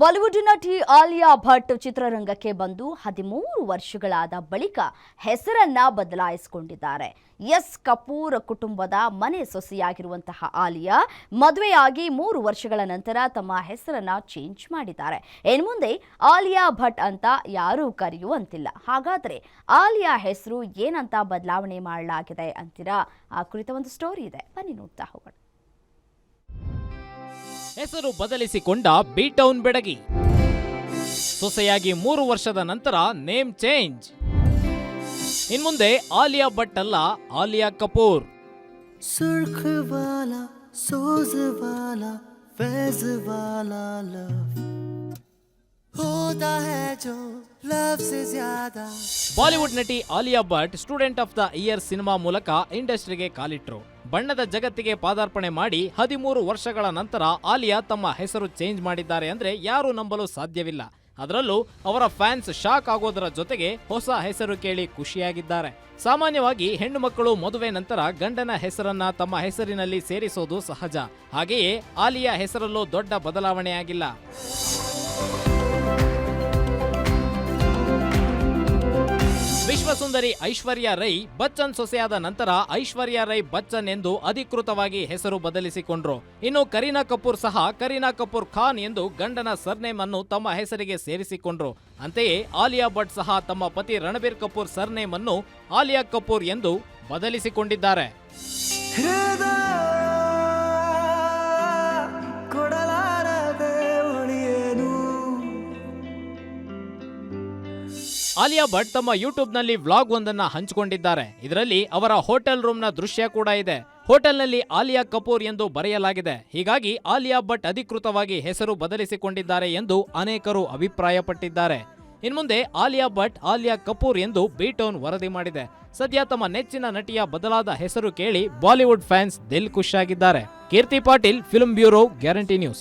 Bollywood ನಟಿ ಆಲಿಯಾ ಭಟ್ ಚಿತ್ರರಂಗಕ್ಕೆ ಬಂದು ಹದಿಮೂರು ವರ್ಷಗಳಾದ ಬಳಿಕ ಹೆಸರನ್ನ ಬದಲಾಯಿಸಿಕೊಂಡಿದ್ದಾರೆ. ಎಸ್ ಕಪೂರ್ ಕುಟುಂಬದ ಮನೆ ಸೊಸೆಯಾಗಿರುವಂತಹ ಆಲಿಯಾ ಮದುವೆಯಾಗಿ ಮೂರು ವರ್ಷಗಳ ನಂತರ ತಮ್ಮ ಹೆಸರನ್ನ ಚೇಂಜ್ ಮಾಡಿದ್ದಾರೆ. ಇನ್ನು ಮುಂದೆ ಆಲಿಯಾ ಭಟ್ ಅಂತ ಯಾರೂ ಕರೆಯುವಂತಿಲ್ಲ. ಹಾಗಾದ್ರೆ ಆಲಿಯಾ ಹೆಸರು ಏನಂತ ಬದಲಾವಣೆ ಮಾಡಲಾಗಿದೆ ಅಂತೀರಾ? ಆ ಕುರಿತ ಒಂದು ಸ್ಟೋರಿ ಇದೆ. ಬನ್ನಿ ನೋಡ್ತಾ ಹೋಗೋಣ. ಹೆಸರು ಬದಲಿಸಿಕೊಂಡ ಬಿ ಟೌನ್ ಬೆಡಗಿ. ಸೊಸೆಯಾಗಿ ಮೂರು ವರ್ಷದ ನಂತರ ನೇಮ್ ಚೇಂಜ್. ಇನ್ಮುಂದೆ ಆಲಿಯಾ ಭಟ್ ಅಲ್ಲ, ಆಲಿಯಾ ಕಪೂರ್. ಸುರ್ಖವಾಲ, ಸೋಜವಾಲ, ಫೇಜವಾಲ ಲವ್. होता है जो लव से ज्यादा ಬಾಲಿವುಡ್ ನಟಿ Alia Bhatt student of the year cinema ಮೂಲಕ ಇಂಡಸ್ಟ್ರಿಗೆ ಕಾಲಿಟ್ರು ಬಣ್ಣದ ಜಗತ್ತಿಗೆ ಪಾದಾರ್ಪಣೆ ಮಾಡಿ ಹದಿಮೂರು ವರ್ಷಗಳ ನಂತರ ಆಲಿಯಾ ತಮ್ಮ ಹೆಸರು ಚೇಂಜ್ ಮಾಡಿದ್ದಾರೆ ಅಂದ್ರೆ ಯಾರು ನಂಬಲು ಸಾಧ್ಯವಿಲ್ಲ ಅದರಲ್ಲೂ ಅವರ ಫ್ಯಾನ್ಸ್ ಶಾಕ್ ಆಗೋದರ ಜೊತೆಗೆ ಹೊಸ ಹೆಸರು ಕೇಳಿ ಖುಷಿಯಾಗಿದ್ದಾರೆ ಸಾಮಾನ್ಯವಾಗಿ ಹೆಣ್ಣು ಮಕ್ಕಳು ಮದುವೆ ನಂತರ ಗಂಡನ ಹೆಸರನ್ನ ತಮ್ಮ ಹೆಸರಿನಲ್ಲಿ ಸೇರಿಸೋದು ಸಹಜ ಹಾಗೆಯೇ ಆಲಿಯಾ ಹೆಸರಲ್ಲೂ ದೊಡ್ಡ ಬದಲಾವಣೆಯಾಗಿಲ್ಲ ವಿಶ್ವಸುಂದರಿ ಐಶ್ವರ್ಯ ರೈ ಬಚ್ಚನ್ ಸೊಸೆಯಾದ ನಂತರ ಐಶ್ವರ್ಯ ರೈ ಬಚ್ಚನ್ ಎಂದು ಅಧಿಕೃತವಾಗಿ ಹೆಸರು ಬದಲಿಸಿಕೊಂಡ್ರು. ಇನ್ನು ಕರೀನಾ ಕಪೂರ್ ಸಹ ಕರೀನಾ ಕಪೂರ್ ಖಾನ್ ಎಂದು ಗಂಡನ ಸರ್ನೇಮ್ ಅನ್ನು ತಮ್ಮ ಹೆಸರಿಗೆ ಸೇರಿಸಿಕೊಂಡ್ರು. ಅಂತೆಯೇ ಆಲಿಯಾ ಭಟ್ ಸಹ ತಮ್ಮ ಪತಿ ರಣಬೀರ್ ಕಪೂರ್ ಸರ್ನೇಮ್ ಅನ್ನು ಆಲಿಯಾ ಕಪೂರ್ ಎಂದು ಬದಲಿಸಿಕೊಂಡಿದ್ದಾರೆ. ಆಲಿಯಾ ಭಟ್ ತಮ್ಮ ಯೂಟ್ಯೂಬ್ನಲ್ಲಿ ವ್ಲಾಗ್ ಒಂದನ್ನ ಹಂಚಿಕೊಂಡಿದ್ದಾರೆ. ಇದರಲ್ಲಿ ಅವರ ಹೋಟೆಲ್ ರೂಮ್ನ ದೃಶ್ಯ ಕೂಡ ಇದೆ. ಹೋಟೆಲ್ನಲ್ಲಿ ಆಲಿಯಾ ಕಪೂರ್ ಎಂದು ಬರೆಯಲಾಗಿದೆ. ಹೀಗಾಗಿ ಆಲಿಯಾ ಭಟ್ ಅಧಿಕೃತವಾಗಿ ಹೆಸರು ಬದಲಿಸಿಕೊಂಡಿದ್ದಾರೆ ಎಂದು ಅನೇಕರು ಅಭಿಪ್ರಾಯಪಟ್ಟಿದ್ದಾರೆ. ಇನ್ಮುಂದೆ ಆಲಿಯಾ ಭಟ್, ಆಲಿಯಾ ಕಪೂರ್ ಎಂದು ಬೀಟೌನ್ ವರದಿ ಮಾಡಿದೆ. ಸದ್ಯ ತಮ್ಮ ನೆಚ್ಚಿನ ನಟಿಯ ಬದಲಾದ ಹೆಸರು ಕೇಳಿ ಬಾಲಿವುಡ್ ಫ್ಯಾನ್ಸ್ ದಿಲ್ ಆಗಿದ್ದಾರೆ Keerthi Patil, film bureau, guarantee news.